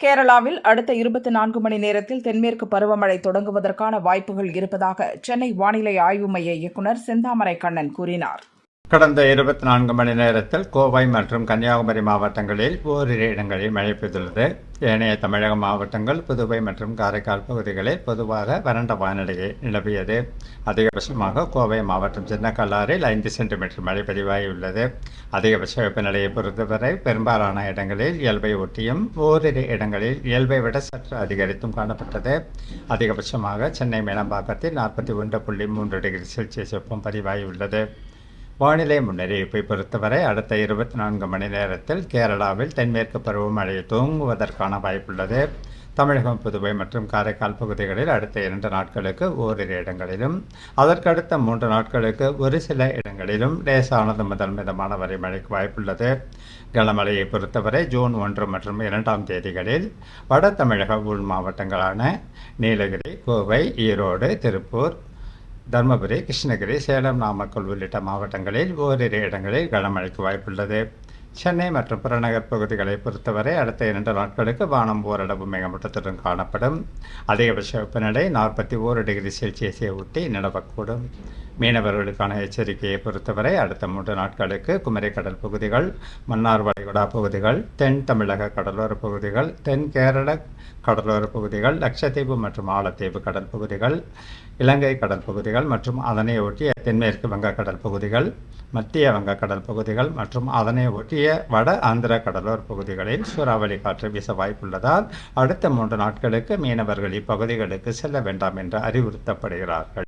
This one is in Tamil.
கேரளாவில் அடுத்த இருபத்தி நான்கு மணி நேரத்தில் தென்மேற்கு பருவமழை தொடங்குவதற்கான வாய்ப்புகள் இருப்பதாக சென்னை வானிலை ஆய்வு மைய இயக்குநர் செந்தாமரை கண்ணன் கூறினார். கடந்த இருபத்தி நான்கு மணி நேரத்தில் கோவை மற்றும் கன்னியாகுமரி மாவட்டங்களில் ஓரிரு இடங்களில் மழை பெய்துள்ளது. ஏனைய தமிழக மாவட்டங்கள் புதுவை மற்றும் காரைக்கால் பகுதிகளில் பொதுவாக வறண்ட வானிலையை நிலவியது. அதிகபட்சமாக கோவை மாவட்டம் சின்னக்கல்லாறில் ஐந்து சென்டிமீட்டர் மழை பதிவாகியுள்ளது. அதிகபட்ச வெப்பநிலையை பொறுத்தவரை பெரும்பாலான இடங்களில் இயல்பை ஒட்டியும் ஓரிரு இடங்களில் இயல்பை விட சற்று அதிகரித்தும் காணப்பட்டது. அதிகபட்சமாக சென்னை மேலம்பாக்கத்தில் நாற்பத்தி ஒன்று புள்ளி மூன்று டிகிரி செல்சியஸ் வெப்பம் பதிவாகியுள்ளது. வானிலை முன்னறிவிப்பை பொறுத்தவரை அடுத்த இருபத்தி நான்கு மணி நேரத்தில் கேரளாவில் தென்மேற்கு பருவமழை தூங்குவதற்கான வாய்ப்புள்ளது. தமிழகம் புதுவை மற்றும் காரைக்கால் பகுதிகளில் அடுத்த இரண்டு நாட்களுக்கு ஓரிரு இடங்களிலும் அதற்கடுத்த மூன்று நாட்களுக்கு ஒரு சில இடங்களிலும் லேசானது முதல் மிதமான வரை மழைக்கு வாய்ப்புள்ளது. கனமழையை பொறுத்தவரை ஜூன் ஒன்று மற்றும் இரண்டாம் தேதிகளில் வட தமிழக உள் மாவட்டங்களான நீலகிரி கோவை ஈரோடு திருப்பூர் தருமபுரி கிருஷ்ணகிரி சேலம் நாமக்கல் உள்ளிட்ட மாவட்டங்களில் ஓரிரு இடங்களில் கனமழைக்கு வாய்ப்புள்ளது. சென்னை மற்றும் புறநகர் பகுதிகளை பொறுத்தவரை அடுத்த இரண்டு நாட்களுக்கு வானம் ஓரளவு மேகமூட்டத்துடன் காணப்படும். அதிகபட்ச வெப்பநிலை நாற்பத்தி ஓரு டிகிரி செல்சியஸை ஒட்டி நிலவக்கூடும். மீனவர்களுக்கான எச்சரிக்கையை பொறுத்தவரை அடுத்த மூன்று நாட்களுக்கு குமரி கடல் பகுதிகள் மன்னார் வளைகுடா பகுதிகள் தென் தமிழக கடலோர பகுதிகள் தென் கேரள கடலோர பகுதிகள் லட்சத்தீவு மற்றும் ஆலத்தீவு கடல் பகுதிகள் இலங்கை கடல் பகுதிகள் மற்றும் அதனை ஒட்டிய தென்மேற்கு வங்கக்கடல் பகுதிகள் மத்திய வங்கக்கடல் பகுதிகள் மற்றும் அதனை ஒட்டிய வட ஆந்திர கடலோர பகுதிகளில் சூறாவளி காற்று வீச வாய்ப்புள்ளதால் அடுத்த மூன்று நாட்களுக்கு மீனவர்கள் இப்பகுதிகளுக்கு செல்ல வேண்டாம் என்று அறிவுறுத்தப்படுகிறார்கள்.